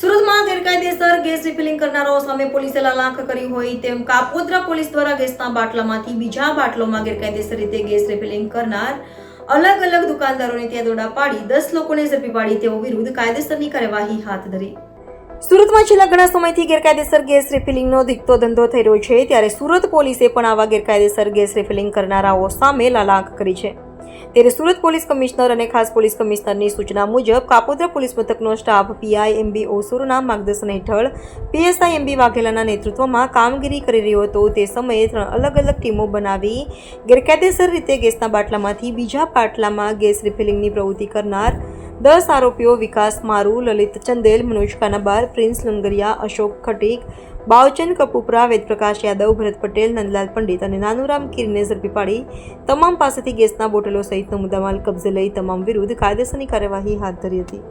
સુરતમાં ગેરકાયદેસર gas refilling કરનારાઓ સામે પોલીસે લાલાંક કરી હોય તેમ કાપોદ્રા પોલીસ દ્વારા ગેસના બાટલામાંથી બીજા બાટલોમાં ગેરકાયદેસર રીતે ગેસ રિફિલિંગ કરનાર અલગ અલગ દુકાનદારોને ત્યાં દોડા પાડી દસ લોકોને ઝડપી પાડી તેઓ વિરુદ્ધ કાયદેસરની કાર્યવાહી હાથ ધરી. સુરતમાં છેલ્લા ઘણા સમયથી ગેરકાયદેસર ગેસ રિફિલિંગનો દીકતો ધંધો થઈ રહ્યો છે, ત્યારે સુરત પોલીસે પણ આવા ગેરકાયદેસર ગેસ રિફિલિંગ કરનારાઓ સામે લાલાંક કરી છે. ત્યારે સુરત પોલીસ કમિશનર અને ખાસ પોલીસ કમિશનરની સૂચના મુજબ કાપોદ્રા પોલીસ મથકનો સ્ટાફ પીઆઈ એમબી ઓસુરના માર્ગદર્શન હેઠળ પીએસઆઈ એમબી વાઘેલાના નેતૃત્વમાં કામગીરી કરી રહ્યો હતો. તે સમયે ત્રણ અલગ અલગ ટીમો બનાવી ગેરકાયદેસર રીતે ગેસના બાટલામાંથી બીજા બાટલામાં ગેસ રિફિલિંગની પ્રવૃત્તિ કરનાર દસ આરોપીઓ વિકાસ મારુ, લલિત ચંદેલ, મનોજ કાનાબાર, પ્રિન્સ લંગરિયા, અશોક ખટીક, બાવચંદ કપૂપરા, વેદપ્રકાશ યાદવ, ભરત પટેલ, નંદલાલ પંડિત અને નાનુરામ કિરને ઝડપી પાડી તમામ પાસેથી ગેસના બોટલો સહિતનો મુદ્દામાલ કબજે લઈ તમામ વિરુદ્ધ કાયદેસરની કાર્યવાહી હાથ ધરી હતી.